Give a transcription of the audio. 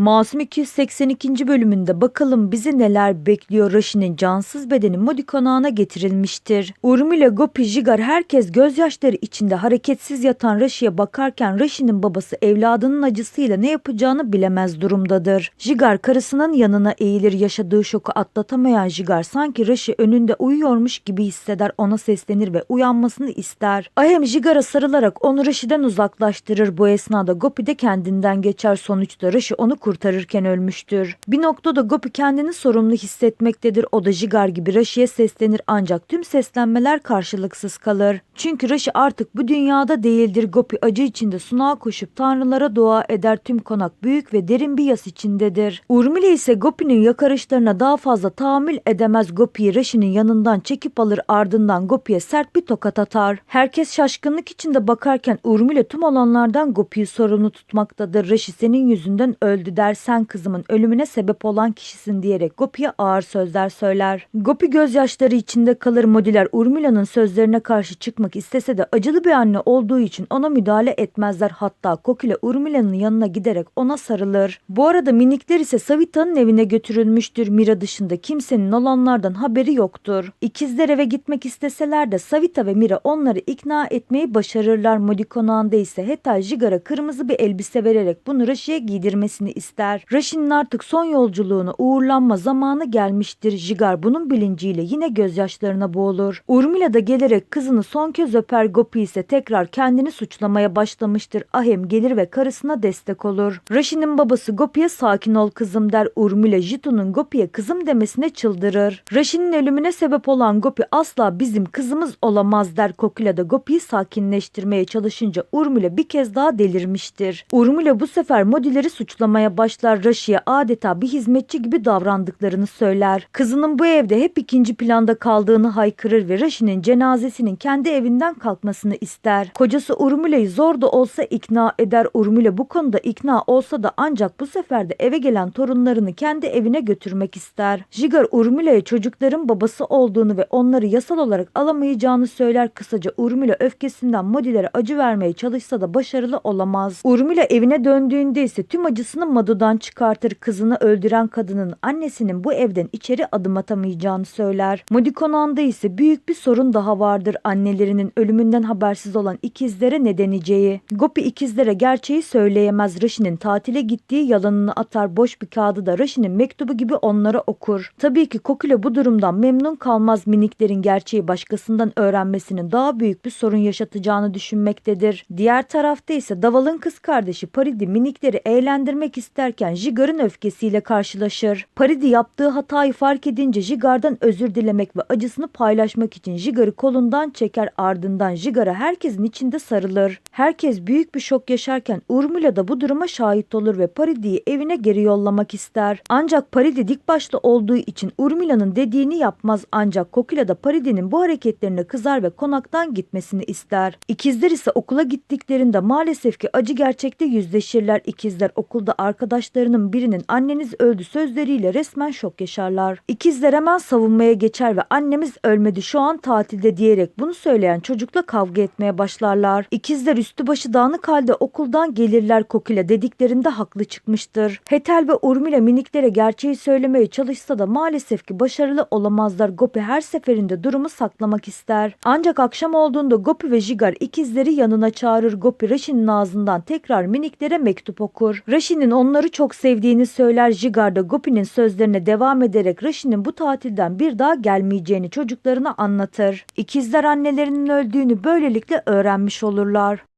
Masum 282. bölümünde bakalım bizi neler bekliyor Rashi'nin cansız bedeni Modi konağına getirilmiştir. Urmila, Gopi, Jigar herkes gözyaşları içinde hareketsiz yatan Rashi'ye bakarken Rashi'nin babası evladının acısıyla ne yapacağını bilemez durumdadır. Jigar karısının yanına eğilir yaşadığı şoku atlatamayan Jigar sanki Rashi önünde uyuyormuş gibi hisseder ona seslenir ve uyanmasını ister. Ahem Jigar'a sarılarak onu Rashi'den uzaklaştırır. Bu esnada Gopi de kendinden geçer sonuçta Rashi onu kurtarırken ölmüştür. Bir noktada Gopi kendini sorumlu hissetmektedir. O da Jigar gibi Rashi'ye seslenir ancak tüm seslenmeler karşılıksız kalır. Çünkü Rashi artık bu dünyada değildir. Gopi acı içinde sunağa koşup tanrılara dua eder. Tüm konak büyük ve derin bir yas içindedir. Urmila ise Gopi'nin yakarışlarına daha fazla tahammül edemez. Gopi'yi Rashi'nin yanından çekip alır ardından Gopi'ye sert bir tokat atar. Herkes şaşkınlık içinde bakarken Urmila tüm olanlardan Gopi'yi sorumlu tutmaktadır. Rashi senin yüzünden öldü der sen kızımın ölümüne sebep olan kişisin diyerek Gopi'ye ağır sözler söyler. Gopi gözyaşları içinde kalır Modiler Urmila'nın sözlerine karşı çıkmak istese de acılı bir anne olduğu için ona müdahale etmezler. Hatta Kokile Urmila'nın yanına giderek ona sarılır. Bu arada minikler ise Savita'nın evine götürülmüştür. Mira dışında kimsenin olanlardan haberi yoktur. İkizler eve gitmek isteseler de Savita ve Mira onları ikna etmeyi başarırlar. Modi konağında ise Heta Jigar'a kırmızı bir elbise vererek bunu Rashi'ye giydirmesini ister. Rashi'nin artık son yolculuğuna uğurlanma zamanı gelmiştir. Jigar bunun bilinciyle yine gözyaşlarına boğulur. Urmila da gelerek kızını son kez öper. Gopi ise tekrar kendini suçlamaya başlamıştır. Ahem gelir ve karısına destek olur. Rashi'nin babası Gopi'ye sakin ol kızım der. Urmila Jitu'nun Gopi'ye kızım demesine çıldırır. Rashi'nin ölümüne sebep olan Gopi asla bizim kızımız olamaz der. Kokila da Gopi'yi sakinleştirmeye çalışınca Urmila bir kez daha delirmiştir. Urmila bu sefer Modileri suçlamaya başlar. Rashi'ye adeta bir hizmetçi gibi davrandıklarını söyler. Kızının bu evde hep ikinci planda kaldığını haykırır ve Rashi'nin cenazesinin kendi evinden kalkmasını ister. Kocası Urmila'yı zor da olsa ikna eder. Urmila bu konuda ikna olsa da ancak bu sefer de eve gelen torunlarını kendi evine götürmek ister. Jigar Urmila'ya çocukların babası olduğunu ve onları yasal olarak alamayacağını söyler. Kısaca Urmila öfkesinden Modilere acı vermeye çalışsa da başarılı olamaz. Urmila evine döndüğünde ise tüm acısını Madu'dan çıkartır. Kızını öldüren kadının annesinin bu evden içeri adım atamayacağını söyler. Modi konağında ise büyük bir sorun daha vardır. Annelerinin ölümünden habersiz olan ikizlere ne deneyeceği. Gopi ikizlere gerçeği söyleyemez. Rashi'nin tatile gittiği yalanını atar. Boş bir kağıdı da Rashi'nin mektubu gibi onlara okur. Tabii ki Kokile bu durumdan memnun kalmaz. Miniklerin gerçeği başkasından öğrenmesinin daha büyük bir sorun yaşatacağını düşünmektedir. Diğer tarafta ise Daval'ın kız kardeşi Paridi minikleri eğlendirmek isterken Jigar'ın öfkesiyle karşılaşır. Paridi yaptığı hatayı fark edince Jigar'dan özür dilemek ve acısını paylaşmak için Jigar'ı kolundan çeker ardından Jigar'a herkesin içinde sarılır. Herkes büyük bir şok yaşarken Urmila da bu duruma şahit olur ve Paridi'yi evine geri yollamak ister. Ancak Paridi dik başta olduğu için Urmila'nın dediğini yapmaz ancak Kokila da Paridi'nin bu hareketlerine kızar ve konaktan gitmesini ister. İkizler ise okula gittiklerinde maalesef ki acı gerçekte yüzleşirler. İkizler okulda arkadaşlarının birinin anneniz öldü sözleriyle resmen şok yaşarlar. İkizler hemen savunmaya geçer ve annemiz ölmedi şu an tatilde diyerek bunu söyleyen çocukla kavga etmeye başlarlar. İkizler üstü başı dağınık halde okuldan gelirler Kokila dediklerinde haklı çıkmıştır. Hetel ve Urmila miniklere gerçeği söylemeye çalışsa da maalesef ki başarılı olamazlar. Gopi her seferinde durumu saklamak ister. Ancak akşam olduğunda Gopi ve Jigar ikizleri yanına çağırır. Gopi Rashi'nin ağzından tekrar miniklere mektup okur. Rashi'nin onları çok sevdiğini söyler. Jigar da Gopi'nin sözlerine devam ederek Rashi'nin bu tatilden bir daha gelmeyeceğini çocuklarına anlatır. İkizler annelerinin öldüğünü böylelikle öğrenmiş olurlar.